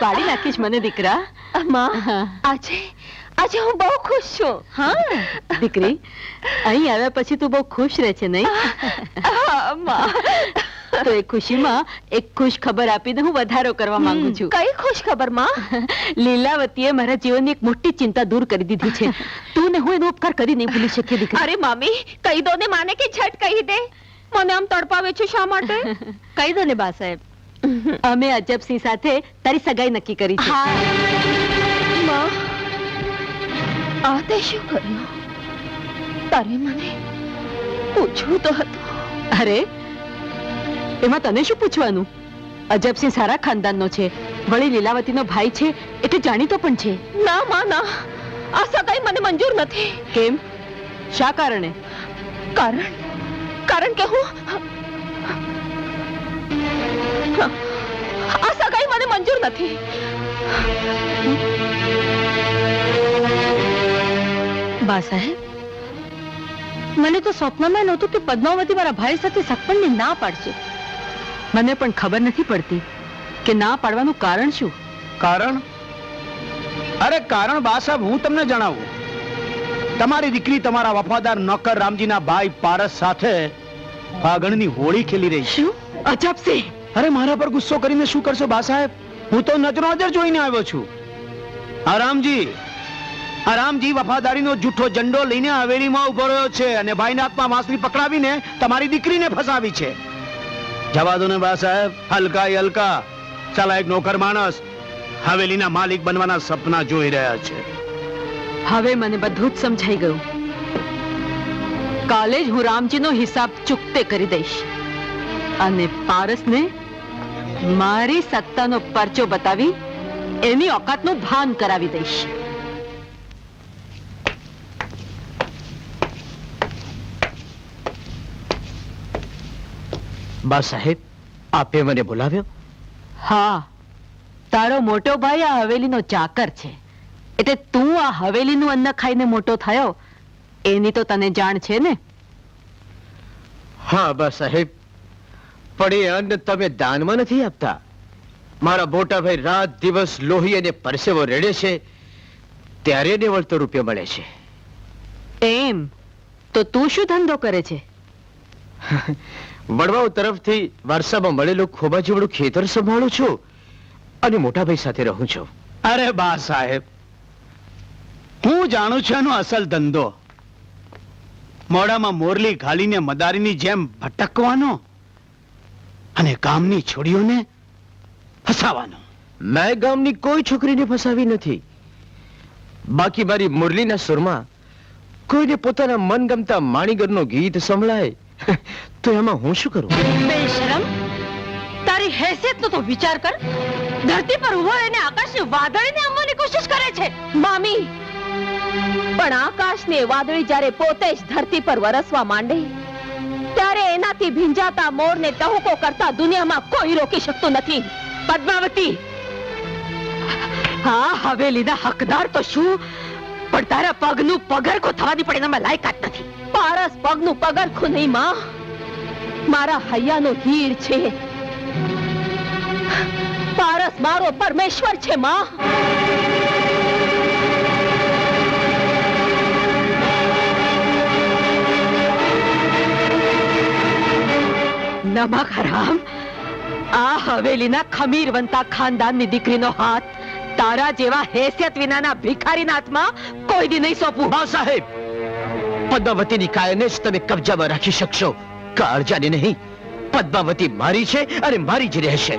પાડી નાખીશ મને દીકરા આજે આજે હું બહુ ખુશ છું હા દીકરી અહીં આવ્યા પછી તું બહુ ખુશ રહે છે નહીં તો એ ખુશીમાં એક ખુશ ખબર આપીને હું વધારો કરવા માંગુ છું. કઈ ખુશ ખબરમાં લીલાવતીએ મારા જીવનની એક મોટી ચિંતા દૂર કરી દીધી છે. તું ને હું એનો ઉપકાર કરી નહીં ભૂલી શકીએ દીકરી. અરે મામી કહી દો ને માને કે છટ કહી દે. મને આમ તડપાવે છે શા માટે? કહી દો ને બા સાહેબ. અમે અજબસિંહ સાથે તારી સગાઈ નક્કી કરી છે. આ તે શું કર્યું? તારે મને પૂછવું તો હતું. અરે એમાં તને શું પૂછવાનું? અજબસિંહ સારા ખાનદાનનો છે. વળી લીલાવતીનો ભાઈ છે એટલે જાણીતો પણ છે. ના માં ના. આ સગાઈ મને મંજૂર નથી. કેમ? શા કારણે? કારણ કારણ કે હું આ સગાઈ મને મંજૂર નથી. બા સાહેબ મને તો સ્વપ્નમાં નહોતું કે પદ્માવતી મારા ભાઈ સાથે સગપણની ના પાડશે. મને પણ ખબર નથી પડતી કે ના પાડવાનું કારણ શું? કારણ? અરે કારણ બા સાહેબ હું તમને જણાવું. તમારી દીકરી તમારા વફાદાર નોકર રામજીના ભાઈ પારસ સાથે ફાગણની હોળી ખેલી રહી છે. શું? અજબસિંહ અરે મારા પર ગુસ્સો કરીને શું કરશો બા સાહેબ હું તો નજરો નજર જોઈને આવ્યો છું. આ રામજી આ રામજી વફાદારીનો જૂઠો ઝંડો લઈને હવેલીમાં ઊભો રહ્યો છે અને ભાઈના હાથમાં વાંસળી પકડાવીને તમારી દીકરીને ફસાવી છે. જવા દો ને બા સાહેબ હલકા હલકા. ચાલા એક નોકર માણસ, હવેલીના માલિક બનવાના સપના જોઈ રહ્યા છે. હવે મને બધું જ સમજાઈ ગયું. કાલે જ હું રામજીનો હિસાબ ચૂકતે કરી દઈશ. અને પારસને મારી સત્તાનો પરચો બતાવી એની ઓકાતનું ભાન કરાવી દઈશ. બા સાહેબ આપે મને બોલાવ્યો? હા તારો મોટો ભાઈ આ હવેલીનો ચાકર છે. એટલે તું આ હવેલીનું અન્ન ખાઈને મોટો થયો એની તો તને જાણ છે ને? હા બા સાહેબ. પણ એ અન્ન તમે દાનમાં નથી આપતા? મારા મોટા ભાઈ રાત દિવસ લોહી અને પરસેવો રેડે છે ત્યારે એને વળતો રૂપિયો મળે છે. એમ? તો તું શું ધંધો કરે છે? વડવાઓ તરફથી વારસામાં મળેલું ખોબા જેવડું ખેતર સંભાળું છું અને મોટા ભાઈ સાથે રહું છું. અરે બા સાહેબ હું જાણું છું એનો અસલ ધંધો. મોડામાં મોરલી ઘાલીને મદારીની જેમ ભટકવાનો અને ગામની છોડીઓને ફસાવાનો. મેં ગામની કોઈ છોકરીને ફસાવી નથી. બાકી મારી મુરલીના સુરમાં કોઈને પોતાના મનગમતા માણીગરનો ગીત સંભળાય. તો એમાં હું શું કરું? બેશરમ તારી હેસિયતનો તો વિચાર કર. ધરતી પર ઊભો રહીને આકાશને વાદળીને અમવાની કોશિશ કરે છે. મામી! પણ આકાશને વાદળી જ્યારે પોતે જ ધરતી પર વરસવા માંડે, ત્યારે એનાથી ભીંજાતા મોરને ટહુકો કરતા દુનિયામાં કોઈ રોકી શકતું નથી. પદ્માવતી! હા હવેલીના હકદાર તો શું? પણ તારા પગનું પગરખું થવાની પણ એનામાં લાયકાત નથી. પારસ પગનું પગરખું નહીં, માં. મારા હૈયાનો હીર છે. પારસ મારો પરમેશ્વર છે, માં. નમક હરામ આ હવેલીના ખમીરવંતા ખાનદાનની દીકરીનો હાથ તારા જેવા હેસિયત વિનાના ભિખારીના હાથમાં કોઈ દી નહીં સોંપું. હા, સાહેબ. પદ્માવતીની કાયને જ તમે કબજામાં રાખી શકશો. કાળજાને નહીં? પદ્માવતી મારી છે અને મારી જ રહેશે.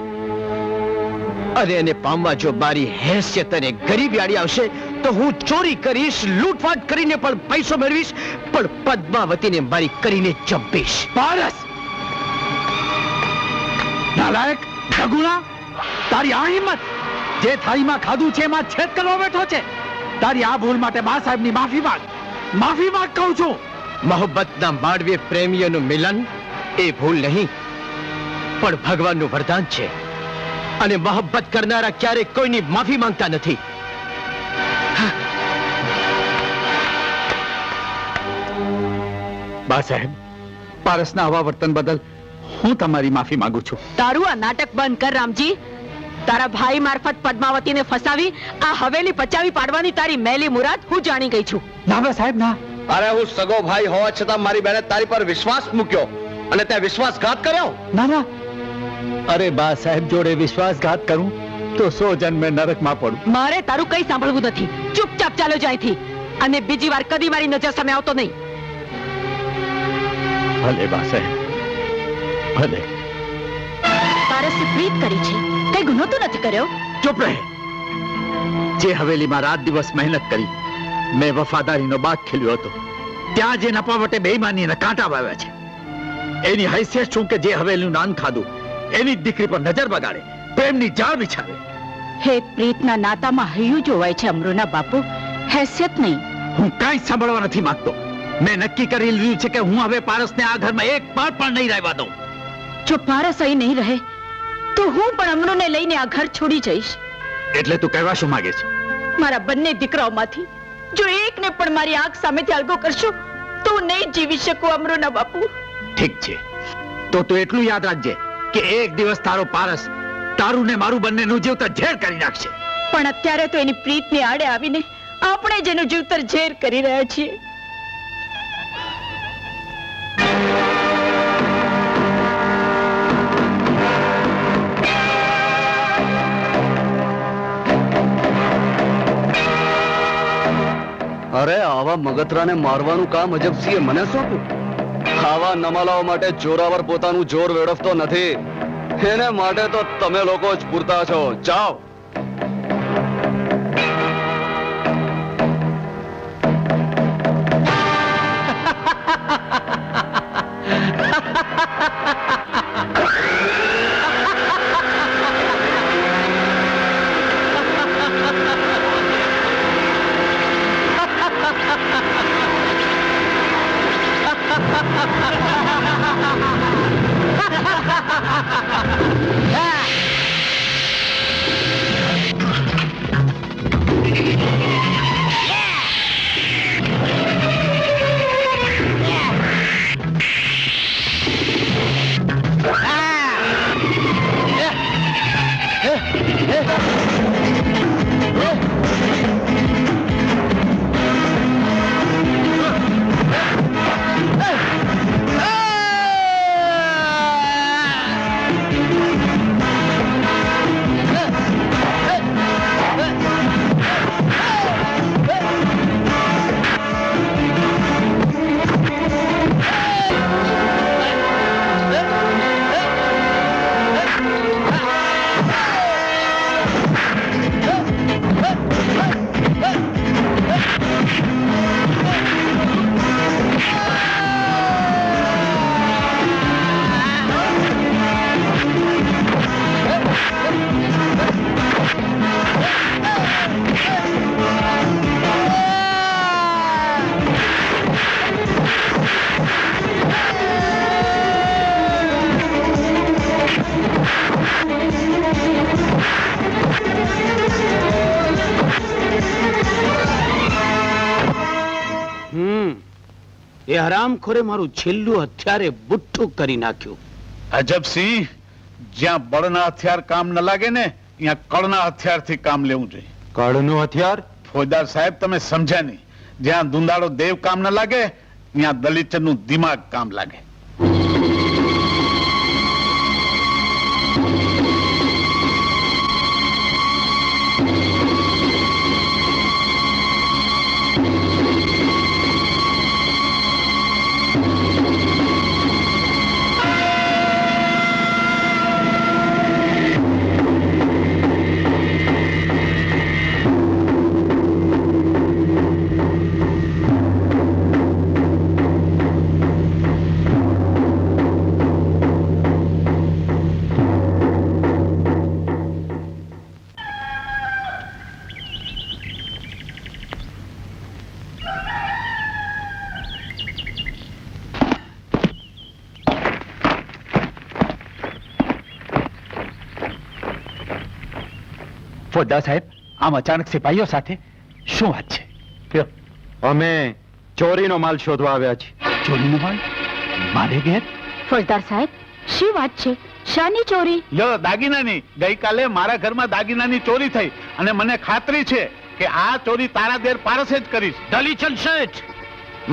અને એને પામવા જો મારી હેસિયત અને ગરીબી આવશે, તો હું ચોરી કરીશ, લૂંટફાટ કરીને પણ પૈસો મેળવીશ, પણ પદ્માવતીને મારી કરીને ચંપીશ પારસ! નાલાયક ઢગુણા તારી આ હિંમત, જે થાળીમાં ખાધું છે, એમાં છેદ કરવા બેઠો છે. તારી આ ભૂલ માટે બા સાહેબની માફી માંગ. માફી માંગ કહું છું. મોહબ્બતના માડવે પ્રેમીઓનું મિલન એ ભૂલ નહીં પણ ભગવાનનું વરદાન છે. અને મોહબ્બત કરનારા ક્યારેય કોઈની માફી માંગતા નથી. બા સાહેબ પારસના આવા વર્તન બદલ હું તમારી માફી માંગુ છું. તારું આ નાટક બંધ કર રામજી. તારા ભાઈ મારફત પદ્માવતીને ફસાવી આ હવેલી પચાવી પાડવાની તારી મેલી મુરાદ હું જાણી ગઈ છું. ના બા સાહેબ ના. અરે હું સગો ભાઈ હોવા છતાં મારી બેને તારી પર વિશ્વાસ મૂક્યો અને તે વિશ્વાસઘાત કર્યો? ના ના. અરે બા સાહેબ જોડે વિશ્વાસઘાત કરું તો સો જન્મે નરકમાં પડું. મારે તારું કઈ સાંભળવું નથી. ચૂપચાપ ચાલો જાય અને બીજી વાર કદી મારી નજર સામે આવતો નહીં. ભલે બા સાહેબ ભલે. તારે સુપ્રીત કરી છે. કઈ ગુનો તો નથી કર્યો? ચૂપ રહે. જે હવેલીમાં રાત દિવસ મહેનત કરી મેં વફાદારીનો બાગ ખેલ્યો હતો. ત્યાં જે નપાવટે બેઈમાનીના કાંટા વાવ્યા છે. એની હૈસિયત શું કે જે હવેલીનું નાન ખાધું એની દીકરી પર નજર બગાડે પ્રેમની જાળ વિછાવે. હે પ્રીતના નાતામાં હૈયું જોવાય છે અમૃના બાપુ. હેસિયત નહીં. હું કાંઈ સાંભળવા નથી માંગતો. મેં નક્કી કરી લીધું છે કે હું હવે પારસને આ ઘરમાં એક પળ પણ નહીં રહેવા દઉં. જો પારસ અહીં નહીં રહે તો હું પણ અમૃને લઈને આ ઘર છોડી જઈશ. એટલે તું કહેવા શું માંગે છે? મારા બંને દીકરાઓમાંથી જો એકને પણ મારી આંખ સામેથી અલગો કરશો તો હું નહીં જીવી શકું અમરોના બાપુ. ઠીક છે. તો તું એટલું યાદ રાખજે કે એક દિવસ તારો પારસ તારું ને મારું બંનેનું જીવતર ઝેર કરી નાખશે. પણ અત્યારે તો એની પ્રીતની આડે આવીને આપણે જેનું જીવતર ઝેર કરી રહ્યા છીએ. અરે, આવા મગતરાને મારવાનું કામ અજબસિંહે મને સોંપ્યું આવા નમાલાઓ માટે જોરાવર પોતાનું જોર વેડફતો નથી. એને માટે તો તમે લોકો જ પૂરતા છો. જાઓ. ha ha ha ha એ હરામખોરે મારું છેલ્લું હથિયારે બુઠ્ઠું કરી નાખ્યું. અજબસિંહ જ્યાં બળના હથિયાર કામ ન લાગે ને ત્યાં કળના હથિયારથી કામ લેવું જોઈએ. કળનું હથિયાર? ફોજદાર સાહેબ તમે સમજ્યા નહીં. જ્યાં દુંદાળો દેવ કામ ન લાગે ત્યાં દલિતનું દિમાગ કામ લાગે. ફોજદાર સાહેબ આમ અચાનક સિપાહીઓ સાથે શું વાત છે? અમે ચોરીનો માલ શોધવા આવ્યા છીએ. ચોરીનો માલ? મારે ઘેર? ફોજદાર સાહેબ શી વાત છે? શાની ચોરી? યો દાગીનાની. ગઈકાલે મારા ઘરમાં દાગીનાની ચોરી થઈ અને મને ખાતરી છે કે આ ચોરી તારા દેર પારસે જ કરીશ. દલીચંદ શેઠ?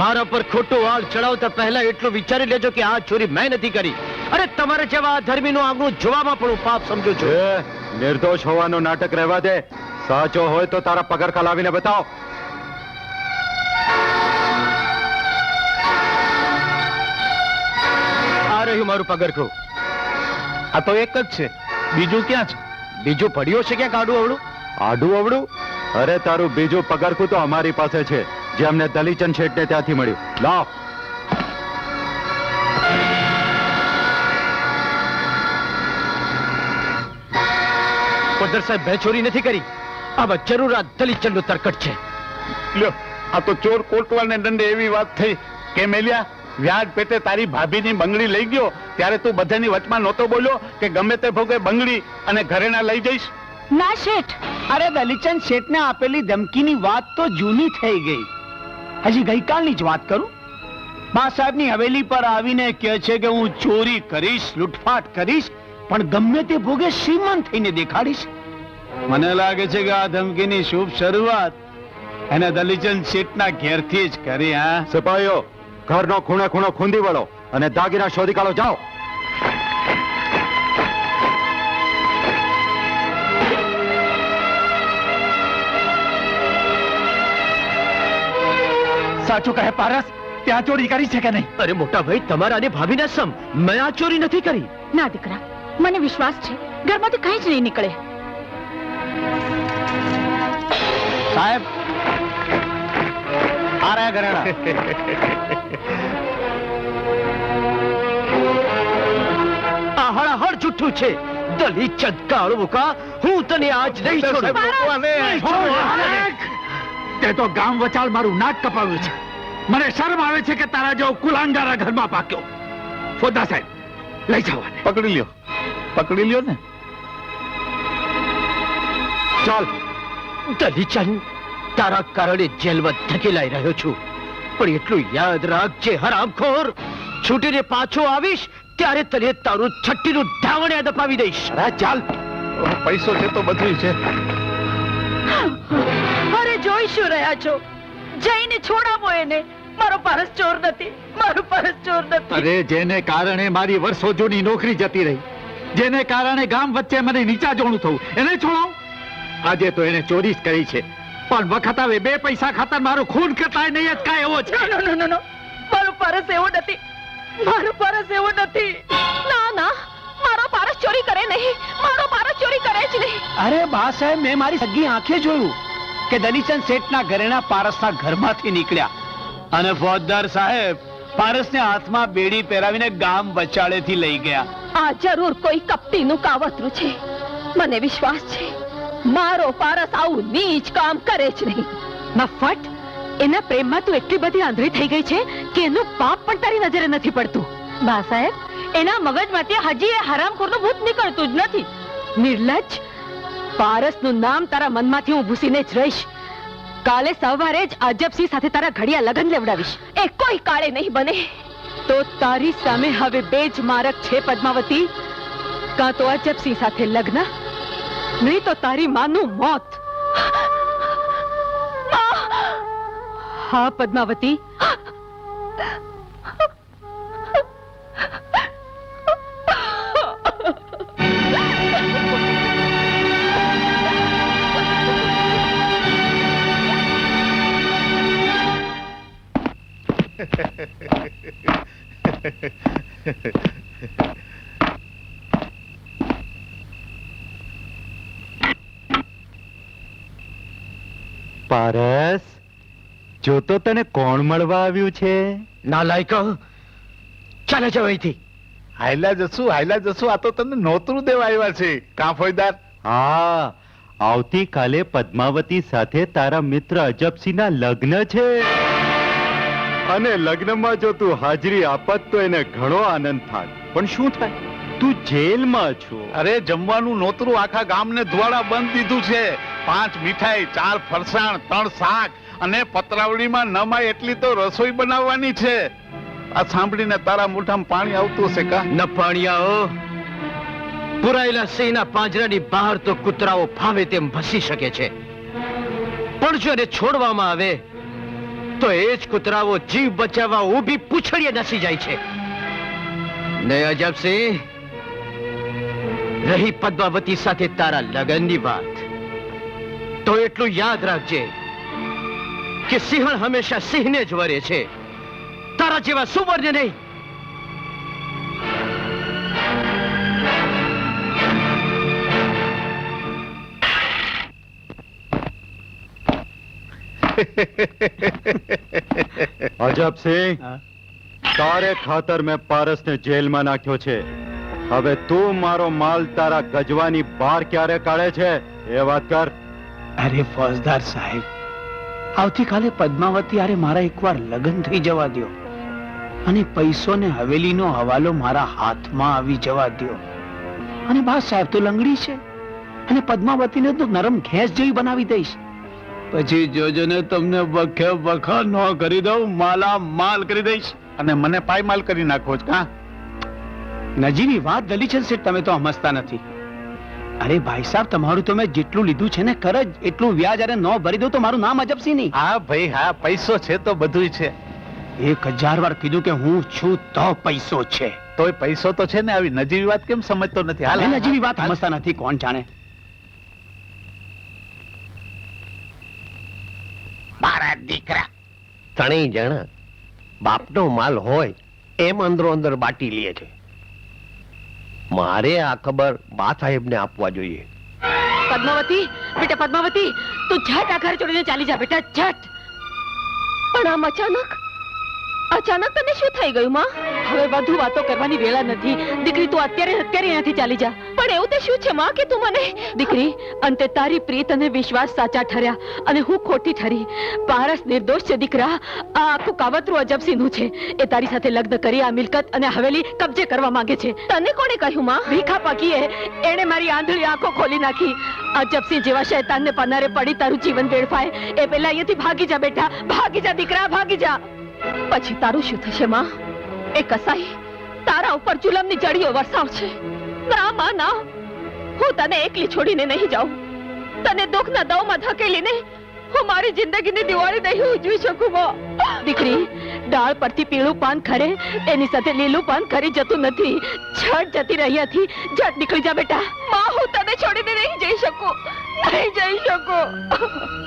મારા પર ખોટો વાળ ચડાવતા પહેલા એટલું વિચારી લેજો કે આ ચોરી મેં નથી કરી. અરે તમારે જેવા ધર્મીનું આંગણું જોવામાં પણ પાપ સમજો છું. નિર્દોષ હોવાનું નાટક રહેવા દે. સાચો હોય તો તારા પગરખા લાવીને બતાવ. આ રહ્યું મારું પગરખું. આ તો એક જ છે. બીજું ક્યાં છે? બીજું પડ્યું છે ક્યાંક આડું અવડું આડું અવડું અરે તારું બીજું પગરખું તો અમારી પાસે છે. જે અમને દલીચંદ શેઠને ત્યાંથી મળ્યું. લાવ. પોદર સાહેબ મેં ચોરી નથી કરી? આમાં જરૂર આ દલીચંદનું તરકટ છે. લ્યો આ તો ચોર કોટવાલને દંડે એવી વાત થઈ કે મેલિયા વ્યાજ પેટે તારી ભાભીની બંગડી લઈ ગયો ત્યારે તું બધાની વચમાં નહોતો બોલ્યો કે ગમે તે ભોગે બંગડી અને ઘરેણા લઈ જઈશ? ના શેઠ. અરે દલીચંદ શેઠને આપેલી ધમકીની વાત તો જૂની થઈ ગઈ. હજી ગઈકાલની જ વાત કરું? બા સાહેબની હવેલી પર આવીને કહે છે કે હું ચોરી કરીશ લૂંટફાટ કરીશ પણ ગમે તે ભોગે શ્રીમંત થઈને દેખાડીશ. મને લાગે છે કે આ ધમકીની શુભ શરૂઆત એને દલીચંદ શેઠના ઘેરથી જ કરી હા? સિપાહીઓ ઘરનો ખૂણે ખૂણો ખૂંદી વળો અને દાગીના શોધી કાઢો જાઓ. સાચું કહે પારસ ત્યાં ચોરી કરી છે કે નહીં? અરે મોટા ભાઈ તમારા અને ભાભીના સમ મેં આ ચોરી નથી કરી. ના દીકરા. મને વિશ્વાસ છે. ઘરમાંથી કઈ જ નહીં નીકળે. સાહેબ આ રહ્યા ઘરેણા. હળહળ જુઠ્ઠું છે. દલી ચદકાળ મુકા હું તને આજ નહીં છોડું. તે તો ગામ વચાળ મારું નાક કપાવ્યું છે. મને શરમ આવે છે કે તારા જેવો કુલાંગારા ઘરમાં પાક્યો. ફોદા સાહેબ લઈ જાઓ પકડી લ્યો. પકડી લ્યો ને. ચાલ. દલીચંદ તારા કારણે જેલમાં ધકેલાઈ રહ્યો છું. પણ એટલું યાદ રાખજે હરામખોર. છૂટીને પાછો આવીશ ત્યારે તને તારું છઠ્ઠીનું ધાવણ યાદ અપાવી દઈશ. ચાલ. પૈસો છે તો બધું છે. અરે જોઈ શું રહ્યા છો? જઈને છોડાવો એને. મારો પારસ ચોર નથી. મારો પારસ ચોર નથી. અરે જેને કારણે મારી વર્ષો જૂની નોકરી જતી રહી. જેને કારણે ગામ વચ્ચે મને નીચા જોણું થયું એને છોડો આજે તો એને ચોરી જ કરી છે. પણ વખત આવે બે પૈસા ખાતર મારું ખૂન કરતા નહીં જ કાંઈ એવો છે. નો નો નો નો મારો પારસ એવો નથી. મારો પારસ એવો નથી. ના ના. મારો પારસ ચોરી કરે નહીં. મારો પારસ ચોરી કરે જ નહીં. અરે બા સાહેબ મેં મારી સગી આંખે જોયું કે દલીચંદ શેઠના ઘરેણા પારસના ઘરમાંથી નીકળ્યા. અને ફોજદાર સાહેબ પારસને હાથમાં બેડી પહેરાવીને ગામ બચાડેથી લઈ ગયા. આ જરૂર કોઈ કપટીનું કાવતરું છે. મને વિશ્વાસ છે મારો પારસ આવું નીચ કામ કરે જ નહીં. મફટ એના પ્રેમમાં તું એટલી બધી આંધળી થઈ ગઈ છે કે એનું પાપ પણ તારી નજરે નથી પડતું. બા સાહેબ એના મગજમાંથી હજી એ હરામખોરનું ભૂત નીકળતું જ નથી. નિર્લજ્જ પારસનું નામ તારા મનમાંથી હું ભૂસીને જ રહીશ. કાલે સવારે જ અજબસિંહ સાથે તારા ઘડિયા લગન લેવડાવીશ. એ કોઈ કાળે નહીં બને. તો તારી સામે હવે બે જ મારક છે, પદ્માવતી. કાં તો અજબસિંહ સાથે લગ્ન? નહીં તો તારી માનું મોત. હા, પદ્માવતી. પારસ જો તો તને કોણ મળવા આવ્યું છે? ના લાયક. ચાલે જાવ અહીંથી. હાયલા જસુ હાયલા જસુ આ તો તને નોતરું દેવા આવ્યા છે. કાં ફોજદાર હા આવતીકાલે પદ્માવતી સાથે તારા મિત્ર અજબસિંહના લગ્ન છે. અને લગ્નમાં જો તું હાજરી આપત તો એને ઘણો આનંદ થાય પણ શું થાય? તું જેલમાં છો. અરે જમવાનું નોતરું આખા ગામને ધુવાડા બંધ દીધું છે. પાંચ મીઠાઈ ચાર ફરસાણ ત્રણ શાક અને પતરાવળીમાં નમાય એટલી તો રસોઈ બનાવવાની છે. આ સાંભળીને તારા મોઢામાં પાણી આવતું હશે કા? ન નફાણિયાઓ પુરાયેલા સિંહના પાંજરાની બહાર તો કૂતરાઓ ફાવે તેમ ભસી શકે છે. પણ જો એને છોડવામાં આવે તો એ જ કૂતરાઓ જીવ બચાવવા ઊભી પૂછડીએ નસી જાય છે. ને અજબસિંહ રહી પદ્માવતી સાથે તારા લગનની વાત. તો એટલું યાદ રાખજે કે સિંહણ હંમેશા સિંહને જ વરે છે. તારા જેવા સુવર્ણ નહીં. અજબ સિંહ તારે ખાતર મેં પારસને જેલમાં નાખ્યો છે. હવે તું મારો માલ તારા ગજવાની બહાર ક્યારે કાઢે છે? એ વાત કર. અરે ફોજદાર સાહેબ આવતીકાલે પદ્માવતી અરે મારા એકવાર લગ્ન થઈ જવા દ્યો. અને પૈસો ને હવેલીનો હવાલો મારા હાથમાં આવી જવા દ્યો. અને બા સાહેબ તો લંગડી છે. અને પદ્માવતીને તો નરમ ઘેસ જેવી બનાવી દઈશ. પછી જોજો ને તમને બખે બખા ન કરી દઉં માલા માલ કરી દઈશ. અને મને પાય માલ કરી નાખો છો કા નજીવી વાત દલીચંદ શેઠ તમે તો સમજતા નથી. અરે ભાઈ સાહેબ તમારું તો મેં જેટલું લીધું છે ને કરજ એટલું વ્યાજ અરે ન ભરી દઉં તો મારું નામ અજબસી નહીં? હા ભાઈ હા પૈસો છે તો બધું છે. એક હજાર વાર કીધું કે હું છું તો પૈસો છે. તોય પૈસો તો છે ને આવી નજીવી વાત કેમ સમજતો નથી? હાલ હાલે નજીવી વાત સમજતા નથી કોણ જાણે? મારા દીકરા. ત્રણેય જણા બાપનો માલ હોય એમ અંદરો અંદર બાટી લે છે. મારે આ ખબર બા સાહેબને આપવા જોઈએ. પદ્માવતી બેટા પદ્માવતી તું ઝટ આ ઘર છોડીને ચાલી જા બેટા ઝટ. પણ આમ અચાનક અચાનક તને શું થઈ ગયું, માં? હવે વધુ વાતો કરવાની વેળા નથી. દીકરી, તું અત્યારે અત્યારે અહીંયાથી ચાલી જા. પણ એવું તે શું છે, માં, કે તું મને દીકરી, અંતે તારી પ્રીત અને વિશ્વાસ સાચા ઠર્યા અને હું ખોટી ઠરી. પારસ નિર્દોષ છે, દીકરા. આ આખું કાવતરું અજબસિંહનું છે. એ તારી સાથે લગ્ન કરી આ મિલકત અને હવેલી કબજે કરવા માંગે છે. તને કોણે કહ્યું, માં? ભીખા પાકીએ એણે મારી આંધળી આંખો ખોલી નાખી. અજબસિંહ જેવા શૈતાનને પનારે પડી તારું જીવન વેડફાય. એ પહેલા અહીંયાથી ભાગી જા બેટા. ભાગી જા, દીકરા, ભાગી જા. પછી તારું શું થશે, માં? એ કસાઈ, તારા ઉપર જુલમની જડીઓ વરસાવશે. ના, માં, ના. હું તને એકલી છોડીને નહીં જાઉં. તને દુઃખના દવમાં ધકેલીને હું મારી જિંદગીની દિવાળી નહીં ઉજવી શકું દીકરી ડાળ પરથી પીળું પાન ખરે એની સાથે લીલું પાન ખરી જતું નથી. છટ જતી રહ્યાથી જટ નીકળી જા બેટા. માં હું તને છોડીને નહીં જઈ શકું. નહીં જઈ શકું.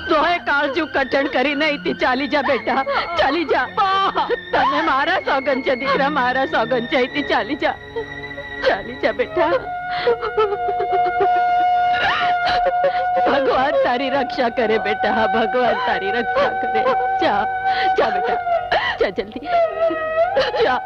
તોય કાળજુ કટણ કરી નહીં તી ચાલી જા બેટા. ચાલી જા. તને મારા સોગન છે દીકરા મારા સોગન છે તી ચાલી જા. ચાલી જા બેટા. ભગવાન તારી રક્ષા કરે બેટા, ભગવાન તારી રક્ષા કરે. જા જા બેટા, જા જલ્દી. જા.